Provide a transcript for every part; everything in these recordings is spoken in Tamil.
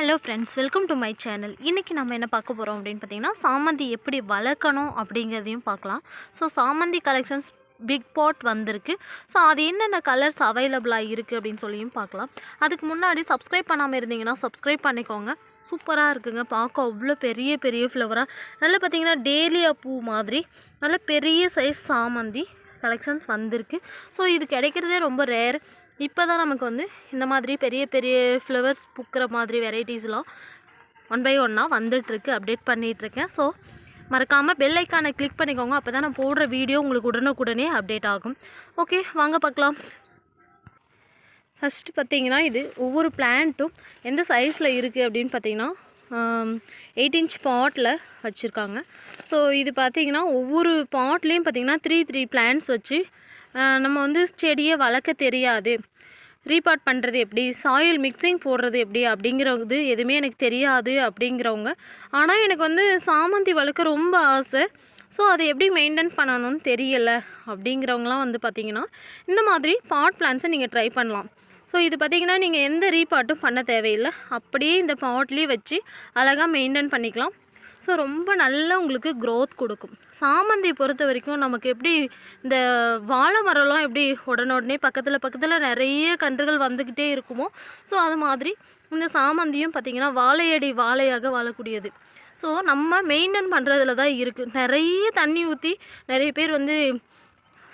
Hello friends welcome to my channel இன்றைக்கி நம்ம என்ன பார்க்க போகிறோம் அப்படின்னு பார்த்தீங்கன்னா சாமந்தி எப்படி வளர்க்கணும் அப்படிங்கிறதையும் பார்க்கலாம். ஸோ சாமந்தி கலெக்ஷன்ஸ் பிக் பாட் வந்திருக்கு. ஸோ அது என்னென்ன கலர்ஸ் அவைலபிளாக இருக்குது அப்படின்னு சொல்லியும் பார்க்கலாம். அதுக்கு முன்னாடி சப்ஸ்கிரைப் பண்ணாமல் இருந்தீங்கன்னா சப்ஸ்கிரைப் பண்ணிக்கோங்க. சூப்பராக இருக்குங்க. பார்க்க அவ்வளோ பெரிய பெரிய ஃப்ளவராக நல்லா பார்த்தீங்கன்னா டேலியா பூ மாதிரி நல்ல பெரிய சைஸ் சாமந்தி கலெக்ஷன்ஸ் வந்திருக்கு. ஸோ இது கிடைக்கிறதே ரொம்ப ரேர் இப்போ தான் நமக்கு வந்து இந்த மாதிரி பெரிய பெரிய ஃப்ளவர்ஸ் பூக்கிற மாதிரி வெரைட்டிஸ்லாம் ஒன் பை ஒன்னாக வந்துட்டுருக்கு அப்டேட் பண்ணிகிட்ருக்கேன் ஸோ மறக்காமல் பெல் ஐக்கானை கிளிக் பண்ணிக்கோங்க. அப்போ தான் நான் போடுற வீடியோ உங்களுக்கு உடனுக்குடனே அப்டேட் ஆகும். ஓகே வாங்க பார்க்கலாம். ஃபஸ்ட்டு பார்த்தீங்கன்னா இது ஒவ்வொரு பிளான்ட்டும் எந்த சைஸில் இருக்குது அப்படின்னு பார்த்தீங்கன்னா எயிட் இன்ச் பாட்டில் வச்சுருக்காங்க. ஸோ இது பார்த்தீங்கன்னா ஒவ்வொரு பாட்லேயும் பார்த்தீங்கன்னா த்ரீ த்ரீ பிளான்ட்ஸ் வச்சு நம்ம வந்து செடியை வளர்க்க தெரியாது. ரீபாட் பண்ணுறது எப்படி? சாயில் மிக்சிங் போடுறது எப்படி? அப்படிங்கிறது எதுவுமே எனக்கு தெரியாது அப்படிங்கிறவங்க. ஆனால் எனக்கு வந்து சாமந்தி வளர்க்க ரொம்ப ஆசை. ஸோ அதை எப்படி மெயின்டைன் பண்ணணும்னு தெரியலை அப்படிங்கிறவங்களாம் வந்து பார்த்திங்கன்னா இந்த மாதிரி பாட் பிளான்ஸை நீங்கள் ட்ரை பண்ணலாம். ஸோ இது பார்த்திங்கன்னா நீங்கள் எந்த ரீபாட்டும் பண்ண தேவையில்லை. அப்படியே இந்த பாட்லேயே வச்சு அழகாக மெயின்டைன் பண்ணிக்கலாம். ஸோ ரொம்ப நல்லா உங்களுக்கு க்ரோத் கொடுக்கும். சாமந்தி பொறுத்த வரைக்கும் நமக்கு எப்படி இந்த வாழை மரம்லாம் எப்படி உடனே பக்கத்தில் பக்கத்தில் நிறைய கன்றுகள் வந்துக்கிட்டே இருக்குமோ ஸோ அது மாதிரி இந்த சாமந்தியும் பார்த்திங்கன்னா வாழையடி வாழையாக வாழக்கூடியது. ஸோ நம்ம மெயின்டைன் பண்ணுறதுல தான் இருக்குது நிறைய தண்ணி ஊற்றி நிறைய பேர் வந்து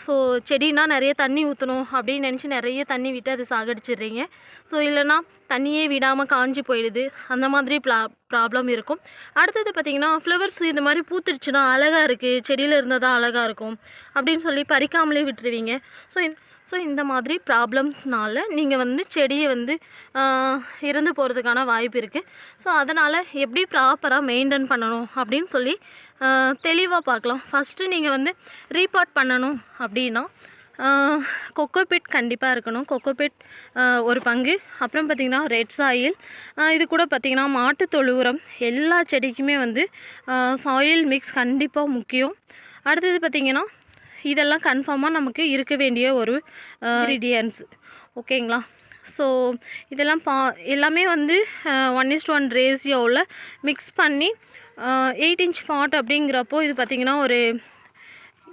ஸோ செடினா நிறைய தண்ணி ஊற்றணும் அப்படின்னு நினச்சி நிறைய தண்ணி விட்டு அதை சாகடிச்சிடுறீங்க. ஸோ இல்லைன்னா தண்ணியே விடாமல் காஞ்சி போயிடுது. அந்த மாதிரி ப்ளா ப்ராப்ளம் இருக்கும். அடுத்தது பார்த்திங்கன்னா ஃப்ளவர்ஸ் இந்த மாதிரி பூத்துருச்சுன்னா அழகாக இருக்குது செடியில் இருந்தால் தான் அழகாக இருக்கும். அப்படின்னு சொல்லி பறிக்காமலே விட்டுருவீங்க. ஸோ ஸோ இந்த மாதிரி ப்ராப்ளம்ஸ்னால் நீங்கள் வந்து செடியை வந்து இறந்து போகிறதுக்கான வாய்ப்பு இருக்குது ஸோ அதனால் எப்படி ப்ராப்பராக மெயின்டைன் பண்ணணும் அப்படின்னு சொல்லி தெளிவாக பார்க்கலாம். ஃபஸ்ட்டு நீங்கள் வந்து ரீபாட் பண்ணணும் அப்படின்னா கொக்கோபிட் கண்டிப்பாக இருக்கணும். கொக்கோபிட் ஒரு பங்கு. அப்புறம் பார்த்திங்கன்னா ரெட் சாயில் இது கூட பார்த்திங்கன்னா மாட்டு தொழு உரம் எல்லா செடிக்குமே வந்து சாயில் மிக்ஸ் கண்டிப்பாக முக்கியம். அடுத்தது பார்த்திங்கன்னா இதெல்லாம் கன்ஃபார்மாக நமக்கு இருக்க வேண்டிய ஒரு இன்க்ரீடியன்ஸ் ஓகேங்களா ஸோ இதெல்லாம் பா எல்லாமே வந்து ஒன் இஸ்ட் ஒன் ரேசியோவில் மிக்ஸ் பண்ணி எயிட் இன்ச் பாட் அப்படிங்கிறப்போ இது பார்த்திங்கன்னா ஒரு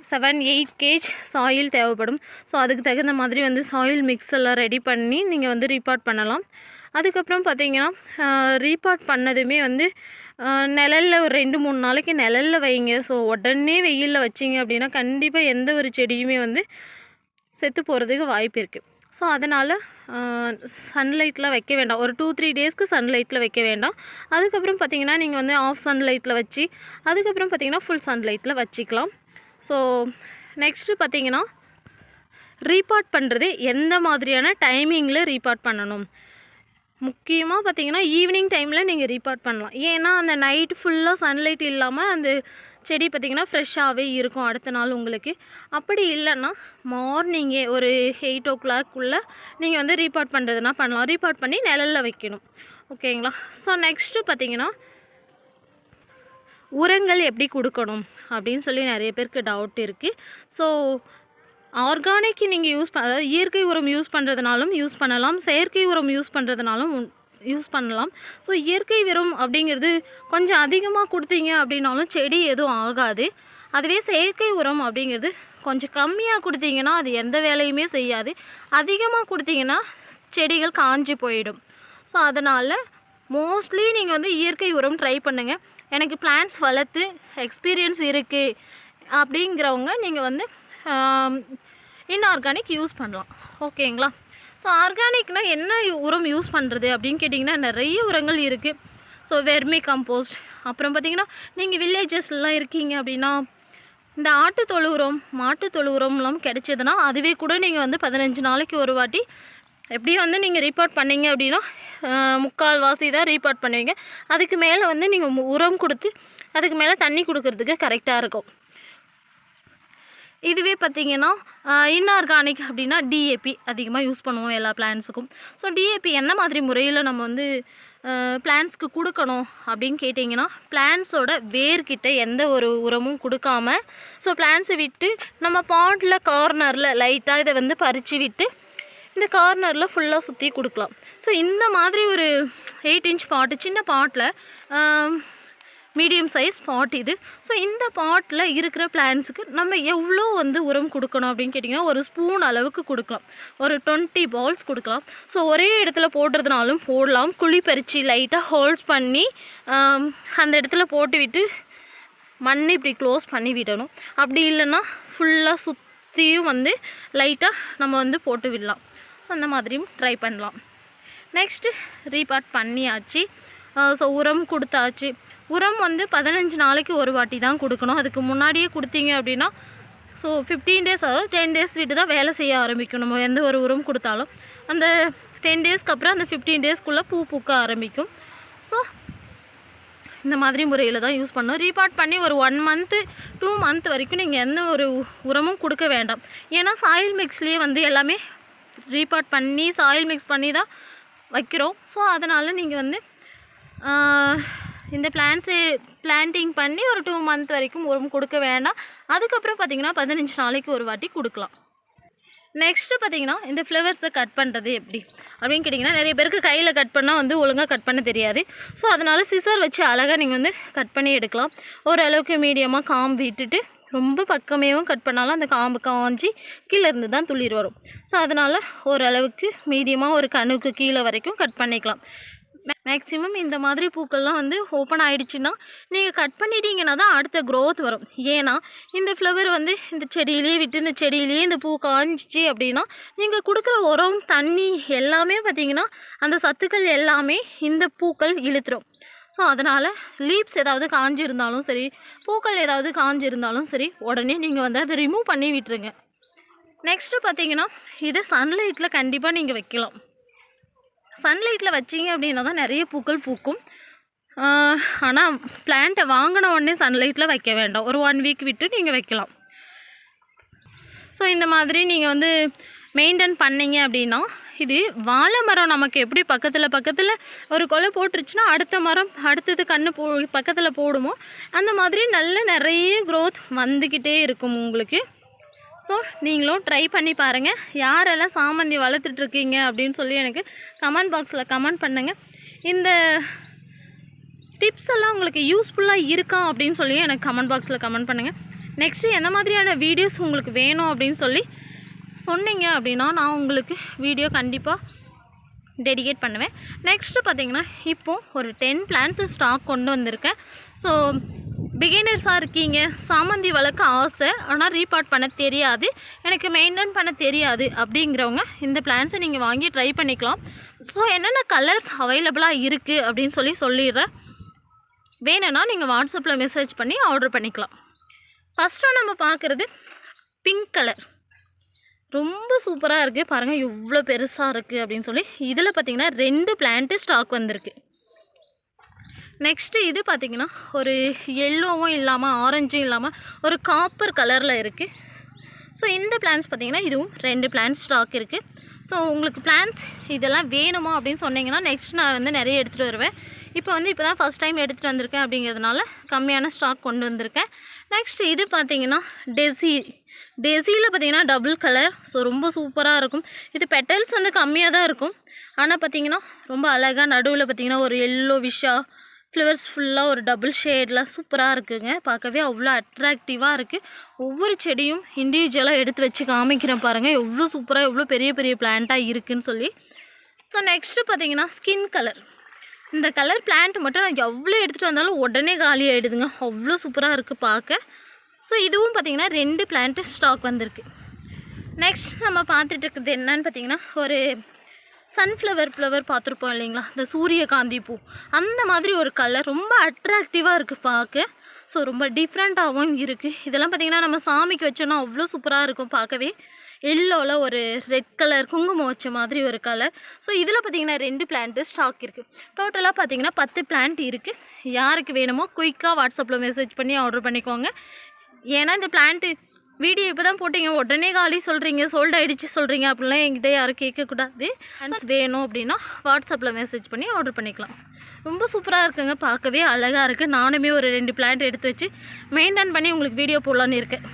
செவன் எயிட் கேஜ் சாயில் தேவைப்படும். ஸோ அதுக்கு தகுந்த மாதிரி வந்து சாயில் மிக்ஸ் எல்லாம் ரெடி பண்ணி நீங்கள் வந்து ரீபாட் பண்ணலாம். அதுக்கப்புறம் பார்த்தீங்கன்னா ரீபாட் பண்ணதுமே வந்து நிழலில் ஒரு ரெண்டு மூணு நாளைக்கு நிழலில் வைங்க. ஸோ உடனே வெயிலில் வச்சிங்க அப்படின்னா கண்டிப்பாக எந்த ஒரு செடியுமே வந்து செத்து போகிறதுக்கு வாய்ப்பு இருக்குது ஸோ அதனால் சன்லைட்டில் வைக்க வேண்டாம். ஒரு டூ த்ரீ டேஸ்க்கு சன்லைட்டில் வைக்க வேண்டாம். அதுக்கப்புறம் பார்த்தீங்கன்னா நீங்கள் வந்து ஆஃப் சன்லைட்டில் வச்சு அதுக்கப்புறம் பார்த்தீங்கன்னா ஃபுல் சன்லைட்டில் வச்சுக்கலாம். ஸோ நெக்ஸ்ட்டு பார்த்தீங்கன்னா ரீபார்ட் பண்ணுறது எந்த மாதிரியான டைமிங்கில் ரீபார்ட் பண்ணணும்? முக்கியமாக பார்த்தீங்கன்னா ஈவினிங் டைமில் நீங்கள் ரீபார்ட் பண்ணலாம். ஏன்னா அந்த நைட் ஃபுல்லாக சன்லைட் இல்லாமல் அந்த செடி பார்த்திங்கன்னா ஃப்ரெஷ்ஷாகவே இருக்கும் அடுத்த நாள் உங்களுக்கு. அப்படி இல்லைன்னா மார்னிங்கே ஒரு எயிட் ஓ கிளாக்குள்ளே நீங்கள் வந்து ரீபார்ட் பண்ணுறதுனா பண்ணலாம். ரீபார்ட் பண்ணி நிழலில் வைக்கணும். ஓகேங்களா? ஸோ நெக்ஸ்ட்டு பார்த்தீங்கன்னா உரங்கள் எப்படி கொடுக்கணும் அப்படின்னு சொல்லி நிறைய பேருக்கு டவுட் இருக்குது ஸோ ஆர்கானிக் நீங்கள் யூஸ் ப அதாவது இயற்கை உரம் யூஸ் பண்ணுறதுனாலும் யூஸ் பண்ணலாம். செயற்கை உரம் யூஸ் பண்ணுறதுனாலும் யூஸ் பண்ணலாம். ஸோ இயற்கை உரம் அப்படிங்கிறது கொஞ்சம் அதிகமாக கொடுத்தீங்க அப்படின்னாலும் செடி எதுவும் ஆகாது. அதுவே செயற்கை உரம் அப்படிங்கிறது கொஞ்சம் கம்மியாக கொடுத்தீங்கன்னா அது எந்த வேலையுமே செய்யாது. அதிகமாக கொடுத்தீங்கன்னா செடிகள் காஞ்சி போயிடும். ஸோ அதனால் மோஸ்ட்லி நீங்கள் வந்து இயற்கை உரம் ட்ரை பண்ணுங்கள் எனக்கு பிளான்ஸ் வளர்த்து எக்ஸ்பீரியன்ஸ் இருக்குது அப்படிங்கிறவங்க நீங்கள் வந்து இன்ஆர்கானிக் யூஸ் பண்ணலாம். ஓகேங்களா ஸோ ஆர்கானிக்னால் என்ன உரம் யூஸ் பண்ணுறது அப்படின்னு கேட்டிங்கன்னா நிறைய உரங்கள் இருக்குது ஸோ வெர்மி கம்போஸ்ட் அப்புறம் பார்த்திங்கன்னா நீங்கள் வில்லேஜஸ்லாம் இருக்கீங்க அப்படின்னா இந்த ஆட்டு தொழு உரம் மாட்டு தொழு உரம்லாம் கிடைச்சதுன்னா அதுவே கூட நீங்கள் வந்து பதினஞ்சு நாளைக்கு ஒரு வாட்டி எப்படியும் வந்து நீங்கள் ரீபார்ட் பண்ணீங்க அப்படின்னா முக்கால்வாசி முக்கால் வாசி தான் ரீபார்ட் பண்ணுவீங்க. அதுக்கு மேலே வந்து நீங்கள் உரம் கொடுத்து அதுக்கு மேலே தண்ணி கொடுக்கறதுக்கு கரெக்டாக இருக்கும். இதுவே பார்த்திங்கன்னா இன்ஆர்கானிக் அப்படின்னா டிஏபி அதிகமாக யூஸ் பண்ணுவோம் எல்லா பிளான்ஸுக்கும் ஸோ டிஏபி என்ன மாதிரி முறையில் நம்ம வந்து பிளான்ஸ்க்கு கொடுக்கணும் அப்படின்னு கேட்டிங்கன்னா பிளான்ஸோட வேர்கிட்ட எந்த ஒரு உரமும் கொடுக்காம ஸோ பிளான்ஸை விட்டு நம்ம பாட்டில் கார்னரில் லைட்டாக இதை வந்து பறித்து விட்டு இந்த கார்னரில் ஃபுல்லாக சுற்றி கொடுக்கலாம். ஸோ இந்த மாதிரி ஒரு எயிட் இன்ச் பாட்டு சின்ன பாட்டில் மீடியம் சைஸ் பாட் இது. ஸோ இந்த பாட்டில் இருக்கிற பிளான்ஸுக்கு நம்ம எவ்வளோ வந்து உரம் கொடுக்கணும் அப்படின்னு கேட்டிங்கன்னா ஒரு ஸ்பூன் அளவுக்கு கொடுக்கலாம். ஒரு டுவெண்ட்டி பால்ஸ் கொடுக்கலாம். ஸோ ஒரே இடத்துல போடுறதுனாலும் போடலாம். குழி பறித்து லைட்டாக ஹோல்ட் பண்ணி அந்த இடத்துல போட்டு விட்டு மண் இப்படி க்ளோஸ் பண்ணி விடணும். அப்படி இல்லைன்னா ஃபுல்லாக சுற்றியும் வந்து லைட்டாக நம்ம வந்து போட்டு விடலாம். ஸோ அந்த மாதிரியும் ட்ரை பண்ணலாம். நெக்ஸ்ட்டு ரீபார்ட் பண்ணியாச்சு. ஸோ உரம் கொடுத்தாச்சு. உரம் வந்து பதினஞ்சு நாளைக்கு ஒரு வாட்டி தான் கொடுக்கணும். அதுக்கு முன்னாடியே கொடுத்தீங்க அப்படின்னா ஸோ ஃபிஃப்டீன் டேஸ் அதாவது டென் டேஸ் விட்டு தான் வேலை செய்ய ஆரம்பிக்கும். நம்ம எந்த ஒரு உரம் கொடுத்தாலும். அந்த டென் டேஸ்க்கு அப்புறம் அந்த ஃபிஃப்டீன் டேஸ்க்குள்ளே பூ பூக்க ஆரம்பிக்கும். ஸோ இந்த மாதிரி முறையில் தான் யூஸ் பண்ணணும். ரீபார்ட் பண்ணி ஒரு ஒன் மந்த்து டூ மந்த் வரைக்கும் நீங்கள் எந்த ஒரு உரமும் கொடுக்க வேண்டாம். ஏன்னா சாயில் மிக்ஸ்லேயே வந்து எல்லாமே ரீபார்ட் பண்ணி சாயில் மிக்ஸ் பண்ணி தான் வைக்கிறோம். ஸோ அதனால் நீங்கள் வந்து இந்த பிளான்ஸு பிளான்டிங் பண்ணி ஒரு டூ மந்த் வரைக்கும் உரம் கொடுக்க வேண்டாம். அதுக்கப்புறம் பார்த்தீங்கன்னா பதினஞ்சு நாளைக்கு ஒரு வாட்டி கொடுக்கலாம். நெக்ஸ்ட்டு பார்த்தீங்கன்னா இந்த ஃப்ளவர்ஸை கட் பண்ணுறது எப்படி? அப்படின்னு கேட்டிங்கன்னா நிறைய பேருக்கு கையில் கட் பண்ணால் வந்து ஒழுங்காக கட் பண்ண தெரியாது. ஸோ அதனால் சிசர் வச்சு அழகாக நீங்கள் வந்து கட் பண்ணி எடுக்கலாம். ஓரளவுக்கு மீடியமாக காம்பு விட்டுட்டு ரொம்ப பக்கமேவும் கட் பண்ணாலும் அந்த காம்பு காஞ்சி கீழே இருந்து தான் துளிர் வரும். ஸோ அதனால் ஓரளவுக்கு மீடியமாக ஒரு கணுக்கு கீழே வரைக்கும் கட் பண்ணிக்கலாம். மேக்ஸிமம் இந்த மாதிரி பூக்கள்லாம் வந்து ஓப்பன் ஆகிடுச்சின்னா நீங்கள் கட் பண்ணிட்டீங்கன்னா தான் அடுத்த க்ரோத் வரும். ஏன்னா இந்த ஃப்ளவர் வந்து இந்த செடியிலேயே விட்டு இந்த செடியிலேயே இந்த பூ காஞ்சிச்சு அப்படின்னா நீங்கள் கொடுக்குற உரம் தண்ணி எல்லாமே பார்த்தீங்கன்னா அந்த சத்துக்கள் எல்லாமே இந்த பூக்கள் இழுத்துரும். ஸோ அதனால் லீப்ஸ் ஏதாவது காஞ்சிருந்தாலும் சரி பூக்கள் ஏதாவது காஞ்சிருந்தாலும் சரி உடனே நீங்கள் வந்து அதை ரிமூவ் பண்ணி விட்டுருங்க. நெக்ஸ்ட்டு பார்த்தீங்கன்னா இதை சன்லைட்டில் கண்டிப்பாக நீங்கள் வைக்கலாம். சன்லைட்டில் வச்சீங்க அப்படின்னா தான் நிறைய பூக்கள் பூக்கும். ஆனால் பிளான்ட்டை வாங்கின உடனே சன்லைட்டில் வைக்க வேண்டாம். ஒரு ஒன் வீக் விட்டு நீங்கள் வைக்கலாம். ஸோ இந்த மாதிரி நீங்கள் வந்து மெயின்டைன் பண்ணீங்க அப்படின்னா இது வாழை மரம் நமக்கு எப்படி பக்கத்தில் பக்கத்தில் ஒரு கொலை போட்டுருச்சுன்னா அடுத்த மரம் அடுத்தது கன்று போ பக்கத்தில் போடுமோ அந்த மாதிரி நல்ல நிறைய க்ரோத் வந்துக்கிட்டே இருக்கும் உங்களுக்கு. ஸோ நீங்களும் ட்ரை பண்ணி பாருங்கள் யாரெல்லாம் சாமந்தி வளர்த்துட்ருக்கீங்க அப்படின்னு சொல்லி எனக்கு கமெண்ட் பாக்ஸில் கமெண்ட் பண்ணுங்கள் இந்த டிப்ஸ் எல்லாம் உங்களுக்கு யூஸ்ஃபுல்லாக இருக்கா அப்படின்னு சொல்லி எனக்கு கமெண்ட் பாக்ஸில் கமெண்ட் பண்ணுங்கள் நெக்ஸ்ட்டு எந்த மாதிரியான வீடியோஸ் உங்களுக்கு வேணும் அப்படின்னு சொல்லி சொன்னீங்க அப்படின்னா நான் உங்களுக்கு வீடியோ கண்டிப்பாக டெடிகேட் பண்ணுவேன். நெக்ஸ்ட்டு பார்த்தீங்கன்னா இப்போது ஒரு டென் பிளான்ஸு ஸ்டாக் கொண்டு வந்திருக்கேன். ஸோ பிகினர்ஸாக இருக்கீங்க. சாமந்தி வளர்க்க ஆசை. ஆனால் ரீபார்ட் பண்ண தெரியாது. எனக்கு மெயின்டைன் பண்ண தெரியாது அப்படிங்கிறவங்க இந்த பிளான்ஸை நீங்கள் வாங்கி ட்ரை பண்ணிக்கலாம். ஸோ என்னென்ன கலர்ஸ் அவைலபிளாக இருக்குது அப்படின்னு சொல்லி சொல்லிடுறேன். வேணும்னா நீங்கள் வாட்ஸ்அப்பில் மெசேஜ் பண்ணி ஆர்டர் பண்ணிக்கலாம். ஃபஸ்ட்டு நம்ம பார்க்குறது பிங்க் கலர் ரொம்ப சூப்பராக இருக்குது பாருங்கள் இவ்வளோ பெருசாக இருக்குது அப்படின்னு சொல்லி. இதில் பார்த்தீங்கன்னா ரெண்டு பிளான்ட்டு ஸ்டாக் வந்திருக்கு. நெக்ஸ்ட்டு இது பார்த்தீங்கன்னா ஒரு எல்லோவும் இல்லாமல் ஆரஞ்சும் இல்லாமல் ஒரு காப்பர் கலரில் இருக்குது ஸோ இந்த பிளான்ஸ் பார்த்திங்கன்னா இதுவும் ரெண்டு பிளான்ஸ் ஸ்டாக் இருக்குது ஸோ உங்களுக்கு பிளான்ஸ் இதெல்லாம் வேணுமா அப்படின்னு சொன்னிங்கன்னா நெக்ஸ்ட் நான் வந்து நிறைய எடுத்துகிட்டு வருவேன். இப்போ வந்து இப்போ தான் ஃபஸ்ட் டைம் எடுத்துகிட்டு வந்திருக்கேன் அப்படிங்கிறதுனால கம்மியான ஸ்டாக் கொண்டு வந்திருக்கேன். நெக்ஸ்ட் இது பார்த்தீங்கன்னா டெசி டெசியில் பார்த்தீங்கன்னா டபுள் கலர் ஸோ ரொம்ப சூப்பராக இருக்கும். இது பெட்டல்ஸ் வந்து கம்மியாக தான் இருக்கும். ஆனால் பார்த்தீங்கன்னா ரொம்ப அழகாக நடுவில் பார்த்தீங்கன்னா ஒரு எல்லோ விஷா ஃப்ளவர்ஸ் ஃபுல்லாக ஒரு டபுள் ஷேட்லாம் சூப்பராக இருக்குங்க. பார்க்கவே அவ்வளோ அட்ராக்டிவாக இருக்குது ஒவ்வொரு செடியும் இண்டிவிஜுவலாக எடுத்து வச்சு காமிக்கிறேன் பாருங்கள் எவ்வளோ சூப்பராக எவ்வளோ பெரிய பெரிய பிளான்ட்டாக இருக்குன்னு சொல்லி. ஸோ நெக்ஸ்ட்டு பார்த்தீங்கன்னா ஸ்கின் கலர் இந்த கலர் பிளான்ட் மட்டும் நான் எவ்வளோ எடுத்துகிட்டு வந்தாலும் உடனே காலி ஆகிடுதுங்க அவ்வளோ சூப்பராக இருக்குது பார்க்க. ஸோ இதுவும் பார்த்திங்கன்னா ரெண்டு பிளான்ட்டு ஸ்டாக் வந்திருக்கு. நெக்ஸ்ட் நம்ம பார்த்துட்டு இருக்கிறது என்னன்னு பார்த்தீங்கன்னா ஒரு சன்ஃப்ளவர் ஃப்ளவர் பார்த்துருப்போம் இல்லைங்களா? இந்த சூரியகாந்தி பூ. அந்த மாதிரி ஒரு கலர் ரொம்ப அட்ராக்டிவாக இருக்குது பார்க்க. ஸோ ரொம்ப டிஃப்ரெண்ட்டாகவும் இருக்குது இதெல்லாம் பார்த்திங்கன்னா நம்ம சாமிக்கு வச்சோன்னா அவ்வளோ சூப்பராக இருக்கும் பார்க்கவே. எல்லோவில் ஒரு ரெட் கலர் குங்குமம் வச்ச மாதிரி ஒரு கலர் ஸோ இதில் பார்த்திங்கன்னா ரெண்டு பிளான்ட்டு ஸ்டாக் இருக்குது டோட்டலாக பார்த்தீங்கன்னா பத்து பிளான்ட் இருக்குது யாருக்கு வேணுமோ குயிக்காக வாட்ஸ்அப்பில் மெசேஜ் பண்ணி ஆர்டர் பண்ணிக்கோங்க. ஏன்னா இந்த பிளான்ட்டு வீடியோ இப்போ தான் போட்டீங்க. உடனே காலி சொல்கிறீங்க சோல்ட் ஆகிடுச்சு சொல்கிறீங்க அப்படிலாம் என்கிட்ட யாரும் கேட்கக்கூடாது. பிளான்ஸ் வேணும் அப்படின்னா வாட்ஸ்அப்பில் மெசேஜ் பண்ணி ஆர்டர் பண்ணிக்கலாம். ரொம்ப சூப்பராக இருக்குங்க. பார்க்கவே அழகாக இருக்குது நானுமே ஒரு ரெண்டு பிளான்ட் எடுத்து வச்சு மெயின்டைன் பண்ணி உங்களுக்கு வீடியோ போடலான்னு இருக்கேன்.